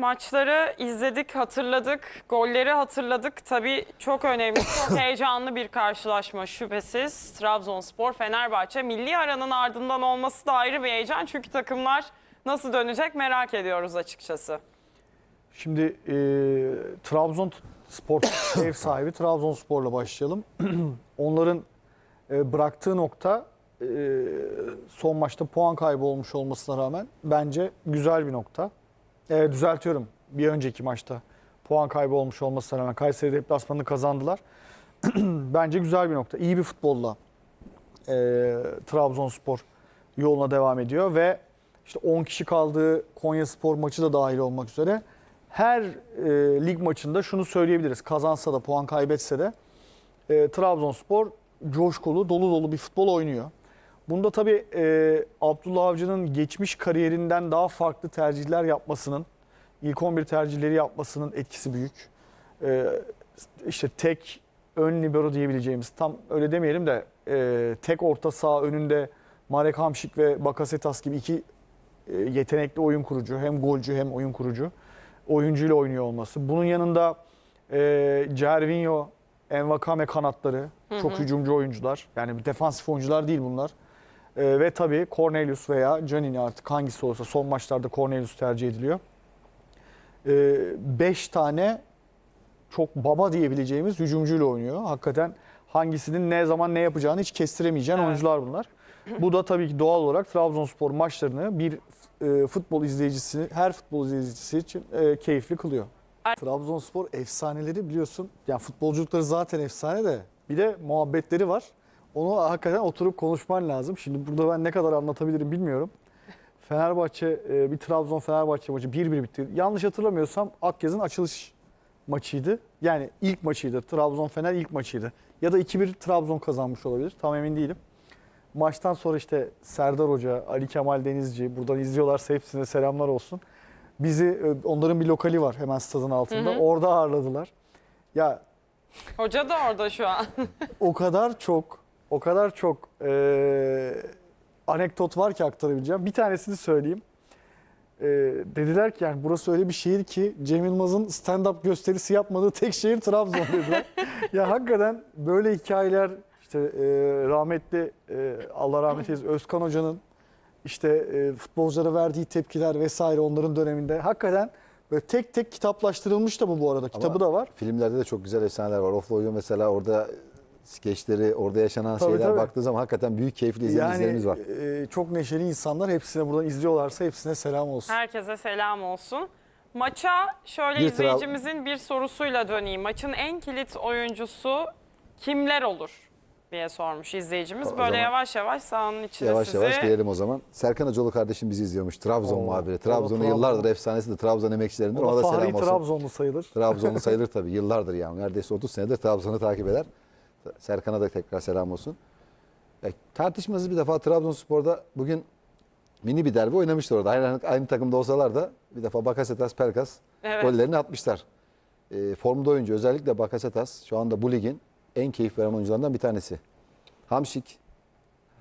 Maçları izledik, hatırladık, golleri hatırladık. Tabii çok önemli, çok heyecanlı bir karşılaşma şüphesiz. Trabzonspor, Fenerbahçe milli aranın ardından olması da ayrı bir heyecan. Çünkü takımlar nasıl dönecek merak ediyoruz açıkçası. Şimdi e, Trabzonspor ev sahibi Trabzonspor'la başlayalım. Onların e, bıraktığı nokta e, son maçta puan kaybı olmuş olmasına rağmen bence güzel bir nokta. E, düzeltiyorum. Bir önceki maçta puan kaybı olmuş olmasına rağmen Kayseri deplasmanını kazandılar. bence güzel bir nokta. İyi bir futbolla e, Trabzonspor yoluna devam ediyor ve işte 10 kişi kaldığı Konya Spor maçı da dahil olmak üzere her e, lig maçında şunu söyleyebiliriz. Kazansa da puan kaybetse de e, Trabzonspor coşkulu, dolu dolu bir futbol oynuyor. Bunda tabii e, Abdullah Avcı'nın geçmiş kariyerinden daha farklı tercihler yapmasının, ilk 11 tercihleri yapmasının etkisi büyük. E, işte tek ön libero diyebileceğimiz, tam öyle demeyelim de e, tek orta saha önünde Marek Hamšík ve Bakasetas gibi iki e, yetenekli oyun kurucu, hem golcü hem oyun kurucu oyuncuyla oynuyor olması. Bunun yanında e, Cervinho, Envakame kanatları çok hücumcu oyuncular. Yani defansif oyuncular değil bunlar. E, ve tabii Cornelius veya Canini artık hangisi olsa son maçlarda Cornelius tercih ediliyor. 5 tane çok baba diyebileceğimiz hücumcuyla oynuyor. Hakikaten hangisinin ne zaman ne yapacağını hiç kestiremeyeceğin Evet. oyuncular bunlar. Bu da tabii ki doğal olarak Trabzonspor maçlarını bir e, futbol izleyicisi, her futbol izleyicisi için e, keyifli kılıyor. Trabzonspor efsaneleri biliyorsun. Yani futbolculukları zaten efsane de bir de muhabbetleri var. Onu hakikaten oturup konuşman lazım. Şimdi burada ben ne kadar anlatabilirim bilmiyorum. Fenerbahçe e, bir Trabzon Fenerbahçe maçı 1-1 bitti. Yanlış hatırlamıyorsam Akyaz'ın açılış maçıydı. Yani ilk maçıydı. Trabzon Fener ilk maçıydı. Ya da 2-1 Trabzon kazanmış olabilir. Tam emin değilim. Maçtan sonra işte Serdar Hoca, Ali Kemal Denizci buradan izliyorlarsa hepsine selamlar olsun. Bizi e, onların bir lokali var hemen stadın altında. Hı hı. Orada ağırladılar. Ya Hoca da orada şu an. o kadar çok, o kadar çok e, anekdot var ki aktarabileceğim. Bir tanesini söyleyeyim. E, dediler ki yani burası öyle bir şehir ki Cem Yılmaz'ın stand-up gösterisi yapmadığı tek şehir Trabzon dediler. ya hakikaten böyle hikayeler işte e, rahmetli e, Allah rahmet eylesin Özkan Hoca'nın işte e, futbolculara verdiği tepkiler vesaire onların döneminde hakikaten böyle tek tek kitaplaştırılmış da bu bu arada. Kitabı Ama da var. Filmlerde de çok güzel efsaneler var. Offload'u mesela orada skeçleri, orada yaşanan Tabii, şeyler tabii. baktığı zaman hakikaten büyük keyifli izlediğimiz Yani var. e, çok neşeli insanlar hepsine buradan izliyorlarsa hepsine selam olsun. Herkese selam olsun. Maça şöyle Bir izleyicimizin bir sorusuyla döneyim. Maçın en kilit oyuncusu kimler olur diye sormuş izleyicimiz. O Böyle zaman yavaş yavaş sahanın içine Yavaş sizi... yavaş gelelim o zaman. Serkan Hocalı kardeşim bizi izliyormuş. Trabzon Oo, muhabiri. Trabzon'un Trabzon. yıllardır efsanesi de Trabzon emekçilerinden. O Ona da selam olsun. Trabzonlu sayılır. Trabzonlu sayılır tabii. Yıllardır yani. Neredeyse 30 senedir Trabzon'u takip eder. Serkan'a da tekrar selam olsun. Ya, tartışmasız bir defa Trabzonspor'da bugün mini bir derbi oynamışlar orada. Aynı, aynı takımda olsalar da bir defa Bakasetas, Pelkas Evet. gollerini atmışlar. E, formda oyuncu özellikle Bakasetas şu anda bu ligin en keyif veren oyuncularından bir tanesi. Hamşik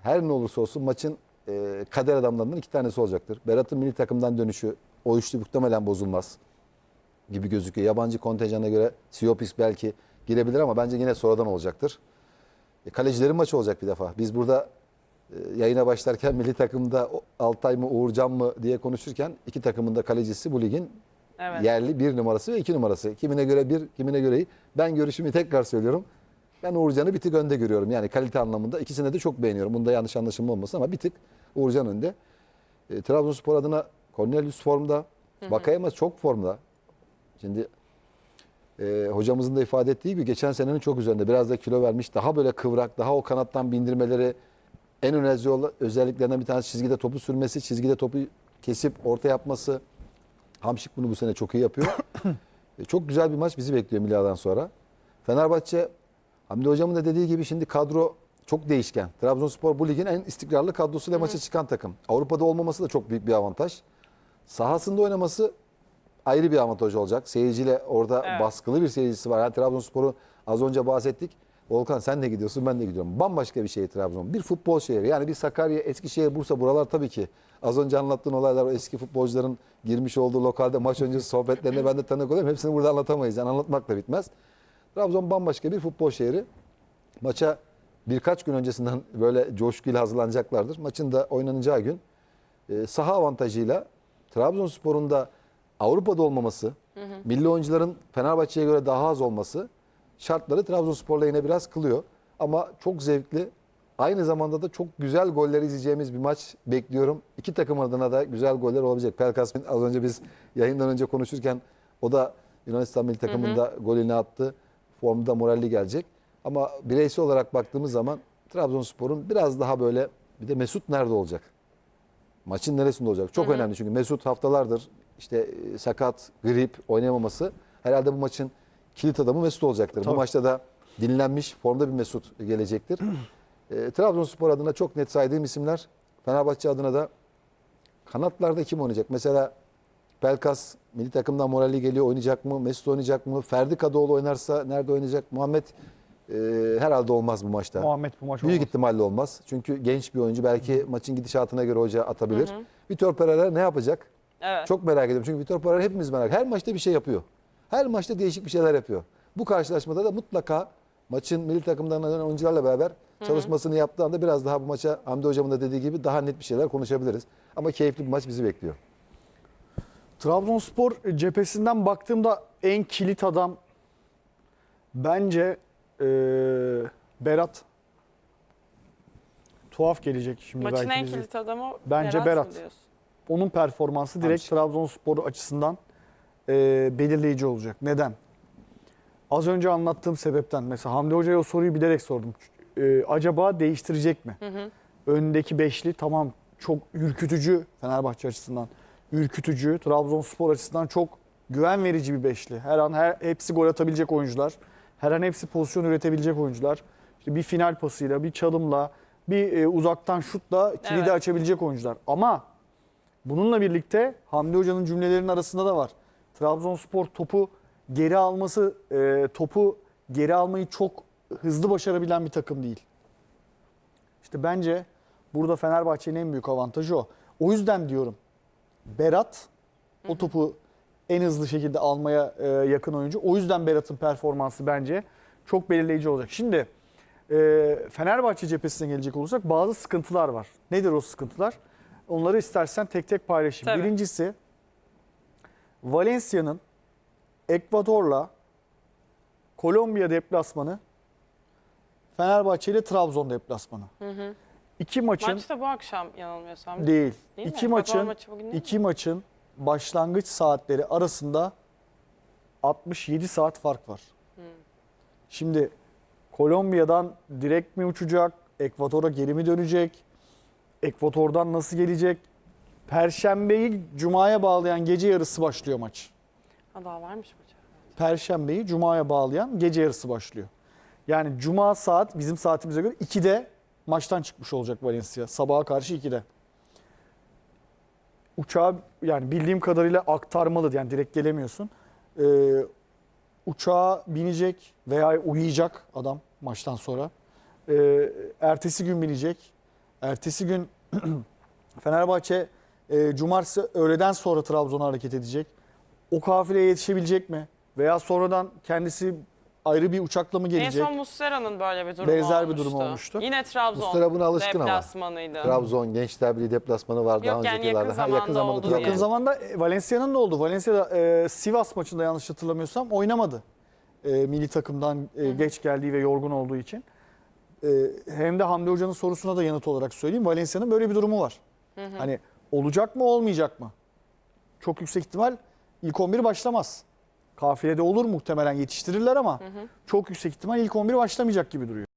her ne olursa olsun maçın e, kader adamlarından iki tanesi olacaktır. Berat'ın milli takımdan dönüşü o üçlü muhtemelen bozulmaz gibi gözüküyor. Yabancı kontenjana göre Siopis belki girebilir ama bence yine sonradan olacaktır. E, kalecilerin maçı olacak bir defa. Biz burada e, yayına başlarken milli takımda Altay mı Uğurcan mı diye konuşurken iki takımın da kalecisi bu ligin Evet. yerli bir numarası ve iki numarası. Kimine göre bir, kimine göre iyi. Ben görüşümü tekrar söylüyorum. Ben Uğurcan'ı bir tık önde görüyorum. Yani kalite anlamında ikisini de çok beğeniyorum. Bunda yanlış anlaşılma olmasın ama bir tık Uğurcan önde. E, Trabzonspor adına Cornelius formda. Bakayemez çok formda. Şimdi e, hocamızın da ifade ettiği gibi geçen senenin çok üzerinde. Biraz da kilo vermiş. Daha böyle kıvrak, daha o kanattan bindirmeleri en önemli özelliklerinden bir tanesi çizgide topu sürmesi, çizgide topu kesip orta yapması. Hamşik bunu bu sene çok iyi yapıyor. E, çok güzel bir maç bizi bekliyor Miladan sonra. Fenerbahçe, Hamdi Hocam'ın da dediği gibi şimdi kadro çok değişken. Trabzonspor bu ligin en istikrarlı kadrosuyla maça çıkan takım. Avrupa'da olmaması da çok büyük bir avantaj. Sahasında oynaması ayrı bir avantaj olacak. Seyirciyle orada Evet. baskılı bir seyircisi var. Yani Trabzonspor'u az önce bahsettik. Volkan sen de gidiyorsun ben de gidiyorum. Bambaşka bir şehir Trabzon. Bir futbol şehri. Yani bir Sakarya, Eskişehir, Bursa buralar tabii ki. Az önce anlattığın olaylar o eski futbolcuların girmiş olduğu lokalde maç öncesi sohbetlerine ben de tanık oluyorum. Hepsini burada anlatamayız. Yani anlatmak da bitmez. Trabzon bambaşka bir futbol şehri. Maça birkaç gün öncesinden böyle coşkuyla hazırlanacaklardır. Maçın da oynanacağı gün e, saha avantajıyla Trabzonspor'un da Avrupa'da olmaması, milli oyuncuların Fenerbahçe'ye göre daha az olması şartları Trabzonspor'la yine biraz kılıyor. Ama çok zevkli, aynı zamanda da çok güzel goller izleyeceğimiz bir maç bekliyorum. İki takım adına da güzel goller olabilecek. Pelkas az önce biz yayından önce konuşurken o da Yunanistan milli takımında golünü attı. Formda moralli gelecek. Ama bireysel olarak baktığımız zaman Trabzonspor'un biraz daha böyle bir de Mesut nerede olacak? Maçın neresinde olacak? Çok önemli çünkü Mesut haftalardır işte e, sakat, grip, oynayamaması. Herhalde bu maçın kilit adamı Mesut olacaktır. Tabii. Bu maçta da dinlenmiş, formda bir Mesut gelecektir. e, Trabzonspor adına çok net saydığım isimler. Fenerbahçe adına da kanatlarda kim oynayacak? Mesela Pelkas milli takımdan moralli geliyor oynayacak mı? Mesut oynayacak mı? Ferdi Kadıoğlu oynarsa nerede oynayacak? Muhammed e, herhalde olmaz bu maçta. Muhammed bu maç Büyük olmaz. ihtimalle olmaz. Çünkü genç bir oyuncu. Belki maçın gidişatına göre hoca atabilir. Vitor Pereira ne yapacak? Evet. Çok merak ediyorum. Çünkü Vitor Pereira hepimiz merak Her maçta bir şey yapıyor. Her maçta değişik bir şeyler yapıyor. Bu karşılaşmada da mutlaka maçın milli takımdan dönen oyuncularla beraber çalışmasını yaptığı anda biraz daha bu maça Hamdi Hocam'ın da dediği gibi daha net bir şeyler konuşabiliriz. Ama keyifli bir maç bizi bekliyor. Trabzonspor cephesinden baktığımda en kilit adam bence eee, Berat. Tuhaf gelecek şimdi Maçın belki en kilit adamı Bence mı Berat. Onun performansı direkt Trabzonspor açısından eee, belirleyici olacak. Neden? Az önce anlattığım sebepten. Mesela Hamdi Hoca'ya o soruyu bilerek sordum. Eee, acaba değiştirecek mi? Öndeki beşli tamam çok ürkütücü Fenerbahçe açısından. Ürkütücü, Trabzonspor açısından çok güven verici bir beşli. Her an her, hepsi gol atabilecek oyuncular. Her an hepsi pozisyon üretebilecek oyuncular. İşte bir final pasıyla, bir çalımla, bir e, uzaktan şutla kilidi Evet. açabilecek oyuncular. Ama bununla birlikte Hamdi Hoca'nın cümlelerinin arasında da var. Trabzonspor topu geri alması, e, topu geri almayı çok hızlı başarabilen bir takım değil. İşte bence burada Fenerbahçe'nin en büyük avantajı o. O yüzden diyorum Berat o topu en hızlı şekilde almaya e, yakın oyuncu. O yüzden Berat'ın performansı bence çok belirleyici olacak. Şimdi e, Fenerbahçe cephesine gelecek olursak bazı sıkıntılar var. Nedir o sıkıntılar? Onları istersen tek tek paylaşayım. Tabii. Birincisi Valencia'nın Ekvador'la Kolombiya deplasmanı Fenerbahçe ile Trabzon deplasmanı. İki maçın Maç da bu akşam yanılmıyorsam. değil. Değil mi? iki Ekvador maçın maçı bugün değil mi? iki maçın başlangıç saatleri arasında 67 saat fark var. Şimdi Kolombiya'dan direkt mi uçacak? Ekvator'a geri mi dönecek? Ekvator'dan nasıl gelecek? Perşembeyi Cuma'ya bağlayan gece yarısı başlıyor maç. Ha daha varmış maç. Perşembeyi Cuma'ya bağlayan gece yarısı başlıyor. Yani Cuma saat bizim saatimize göre 2'de maçtan çıkmış olacak Valencia. Sabaha karşı 2'de. Uçağa yani bildiğim kadarıyla aktarmalı yani direkt gelemiyorsun. Ee, uçağa binecek veya uyuyacak adam maçtan sonra. Ee, ertesi gün binecek. Ertesi gün Fenerbahçe e, cumartesi öğleden sonra Trabzon'a hareket edecek. O kafileye yetişebilecek mi? Veya sonradan kendisi ayrı bir uçakla mı En gelecek? son Muslera'nın böyle bir durumu Benzer bir olmuştu. durum olmuştu. Yine Trabzon Muslera buna alışkın ama. deplasmanıydı. Trabzon Gençler Birliği deplasmanı var daha Yok, yani önceki yakın yıllarda. Ha, zamanda oldu. Yakın zamanda e, Valencia'nın da oldu. Valencia'da e, Sivas maçında yanlış hatırlamıyorsam oynamadı. E, milli takımdan e, geç geldiği ve yorgun olduğu için. E, hem de Hamdi Hoca'nın sorusuna da yanıt olarak söyleyeyim. Valencia'nın böyle bir durumu var. Hani olacak mı olmayacak mı? Çok yüksek ihtimal ilk 11 başlamaz. Kafilede olur muhtemelen yetiştirirler ama çok yüksek ihtimal ilk 11 başlamayacak gibi duruyor.